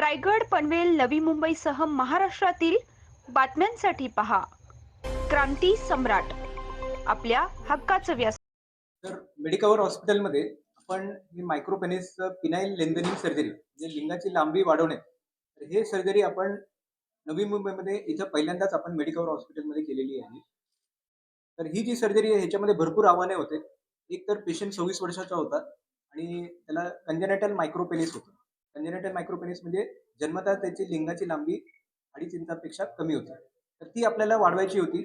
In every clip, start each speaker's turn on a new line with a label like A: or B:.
A: रायगड पनवेल नवी मुंबईसह महाराष्ट्रातील बातम्यांसाठी पहा. क्रांती सम्राट. आपल्या हक्काचं व्यास
B: तर मेडिकवर हॉस्पिटलमध्ये आपण ही मायक्रोपेनिस पिनाईल लेंदनिंग सर्जरी म्हणजे लिंगाची लांबी वाढवणे तर हे सर्जरी आपण नवी मुंबईमध्ये इथं पहिल्यांदाच आपण मेडिकवर हॉस्पिटलमध्ये केलेली आहे. तर ही जी सर्जरी आहे ह्याच्यामध्ये भरपूर आव्हाने होते. एक तर पेशंट सव्वीस वर्षाचा होता आणि त्याला कंजेनेटल मायक्रोपेनिस होतं. कंजेनेटल मायक्रोपेनिस म्हणजे जन्मतः त्याची लिंगाची लांबी अडीच इंचापेक्षा कमी होती. तर ती आपल्याला वाढवायची होती.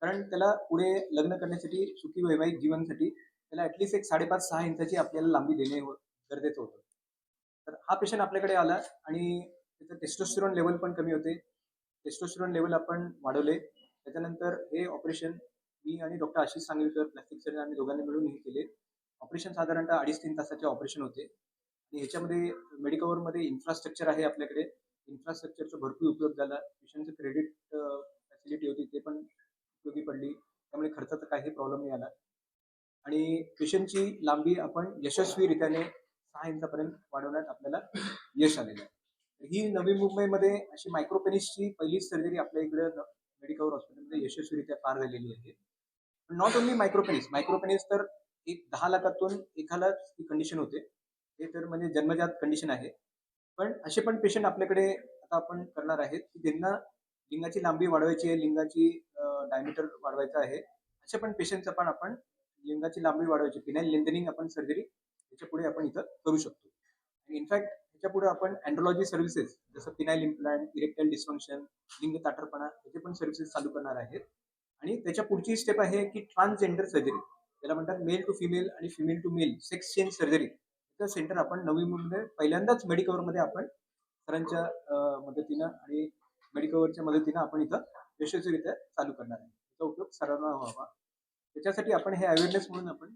B: कारण त्याला पुढे लग्न करण्यासाठी सुखी वैवाहिक जीवनासाठी त्याला ॲटलिस्ट एक साडेपाच सहा इंचाची आपल्याला लांबी देणे हो- गरजेचं होतं. तर हा पेशंट आपल्याकडे आला आणि त्याचं टेस्टोस्टिरॉन लेवल पण कमी होते. टेस्टोस्टिरॉन लेवल आपण वाढवले. त्याच्यानंतर हे ऑपरेशन मी आणि doctor Ashish Sangalikar plastic surgeon आम्ही दोघांनी मिळून हे केले. ऑपरेशन साधारणतः अडीच तीन तासाचे ऑपरेशन होते. ह्याच्यामध्ये मेडिकवरमध्ये इन्फ्रास्ट्रक्चर आहे आपल्याकडे. इन्फ्रास्ट्रक्चरचा भरपूर उपयोग झाला. पेशंटचं क्रेडिट फॅसिलिटी होती ते पण उपयोगी पडली. त्यामुळे खर्चाचा काही प्रॉब्लेम नाही आला. आणि पेशंटची लांबी आपण यशस्वीरित्याने सहा इंचापर्यंत वाढवण्यात आपल्याला यश आलेलं आहे. ही नवी मुंबईमध्ये अशी मायक्रोपेनिसची पहिलीच सर्जरी आपल्या इकडे मेडिकवर हॉस्पिटलमध्ये यशस्वीरित्या पार झालेली आहे. नॉट ओन्ली मायक्रोपेनिस मायक्रोपेनिस तर एक दहा लाखातून एकालाच ही कंडिशन होते. हे तर म्हणजे जन्मजात कंडिशन आहे. पण असे पण पेशंट आपल्याकडे आता आपण करणार आहेत की ज्यांना लिंगाची लांबी वाढवायची आहे लिंगाची डायमीटर वाढवायचं आहे अशा पण पेशंटचं पण आपण लिंगाची लांबी वाढवायची फिनाईल लेंथनिंग आपण सर्जरी याच्यापुढे आपण इथं करू शकतो. आणि इनफॅक्ट ह्याच्या पुढे आपण अँड्रोलॉजी सर्व्हिसेस जसं फिनाईल इम्प्लांट इरेक्टाईल डिस्फंक्शन लिंग ताठरपणा याचे पण सर्व्हिसेस चालू करणार आहेत. आणि त्याच्या पुढची स्टेप आहे की ट्रान्सजेंडर सर्जरी त्याला म्हणतात मेल टू फिमेल आणि female to male sex change surgery centre आपण नवी मुंबईमध्ये पहिल्यांदाच मेडिकवरमध्ये आपण सरांच्या मदतीनं आणि मेडिकवरच्या मदतीनं आपण इथं यशस्वीरित्या चालू करणार आहे. त्याचा उपयोग सर्वांना व्हावा. त्याच्यासाठी आपण हे अवेअरनेस म्हणून आपण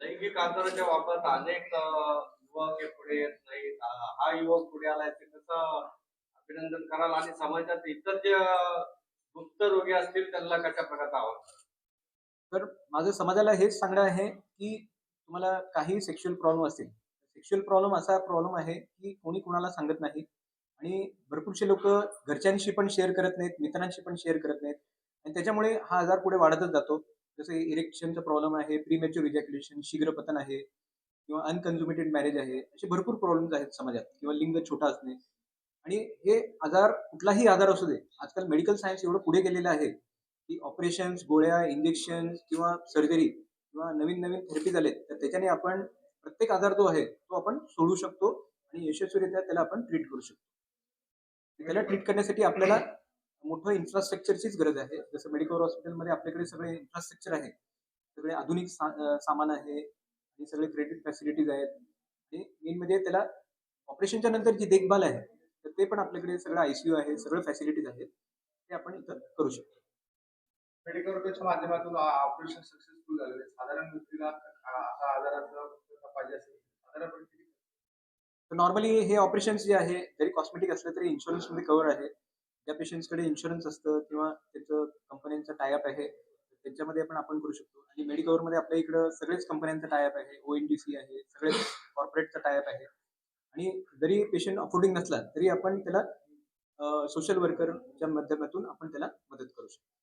C: लैंगिक आंदोलनाच्या बाबत अनेक युवक हे पुढे येत नाहीत. हा युवक पुढे आलाय ते कसं अभिनंदन कराल आणि समाजात इतर जे गुप्त रोगी असतील त्यांना कशा प्रकारचं आव्हान
B: तर माझं समाजाला हेच सांगणं आहे की तुम्हाला काही सेक्शुअल प्रॉब्लेम असतील सेक्शुअल प्रॉब्लेम असा प्रॉब्लेम आहे की कोणी कोणाला सांगत नाही आणि भरपूरसे लोक घरच्यांशी पण शेअर करत नाहीत मित्रांशी पण शेअर करत नाहीत. आणि त्याच्यामुळे हा आजार पुढे वाढतच जातो. जसं इरेक्शनचा प्रॉब्लेम आहे प्रीमॅच्युअर इजॅक्युलेशन शीघ्रपतन आहे किंवा अनकन्झ्युमेटेड मॅरेज आहे असे भरपूर प्रॉब्लेम्स आहेत समाजात किंवा लिंग छोटा असणे. आणि हे आजार कुठलाही आजार असू दे आजकाल मेडिकल सायन्स एवढं पुढे गेलेलं आहे की ऑपरेशन्स गोळ्या इंजेक्शन किंवा सर्जरी किंवा नवीन नवीन थेरपी झालेत तर त्याच्याने आपण प्रत्येक आजार जो आहे तो आपण सोडू शकतो आणि यशस्वीरित्या त्याला आपण ट्रीट करू शकतो. त्याला ट्रीट करण्यासाठी आपल्याला मोठं इन्फ्रास्ट्रक्चरचीच गरज आहे. जसं मेडिकल हॉस्पिटलमध्ये आपल्याकडे सगळे इन्फ्रास्ट्रक्चर आहे. सगळे आधुनिक सा- सामान आहे आणि सगळे क्रेडिट फॅसिलिटीज आहेत. आणि मेन म्हणजे त्याला ऑपरेशनच्या नंतर जी देखभाल आहे तर ते पण आपल्याकडे सगळं आयसीयू आहे सगळं फॅसिलिटीज आहेत ते आपण इथं करू शकतो.
D: मेडिकल माध्यमातून ऑपरेशन सक्सेसफुल झालेलं. आहे साधारण व्यक्तीला असा आजाराचं पाहिजे असेल साधारणपणे किती
B: तर नॉर्मली हे ऑपरेशन्स जे आहे जरी कॉस्मेटिक असलं तरी इन्शुरन्समध्ये कव्हर आहे. ज्या पेशंट्सकडे इन्शुरन्स असतं किंवा त्याचं कंपन्यांचं टायअप आहे त्याच्यामध्ये पण आपण करू शकतो. आणि मेडिकवर मध्ये आपल्या इकडं सगळेच कंपन्यांचं टायअप आहे. ओ एन डी सी आहे सगळेच कॉर्पोरेटचं टायअप आहे. आणि जरी पेशंट अफोर्डिंग नसला तरी आपण त्याला सोशल वर्करच्या माध्यमातून आपण त्याला मदत करू शकतो.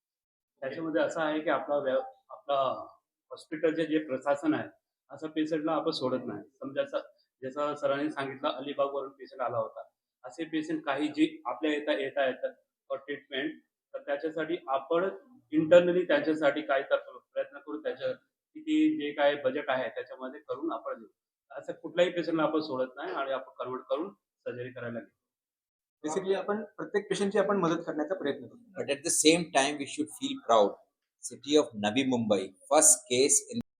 E: त्याच्यामध्ये असं आहे की आपला व्या आपला हॉस्पिटलचे जे प्रशासन आहे असं पेशंटला आपण सोडत नाही. समजा जसं सरांनी सांगितलं अलिबागवरून पेशंट आला होता. असे पेशंट काही जे आपल्या येता येता येतात फॉर ट्रीटमेंट तर त्याच्यासाठी आपण इंटरनली त्यांच्यासाठी काही तर प्रयत्न करू त्याच्या किती जे काय बजेट आहे त्याच्यामध्ये करून आपण देऊ. असं कुठल्याही पेशंटला आपण सोडत नाही आणि आपण कन्वर्ट करून सर्जरी करायला लागेल
B: बेसिकली आपण प्रत्येक पेशंटची आपण मदत करण्याचा प्रयत्न करतो.
F: But at the same time we should feel proud city of Navi Mumbai first case in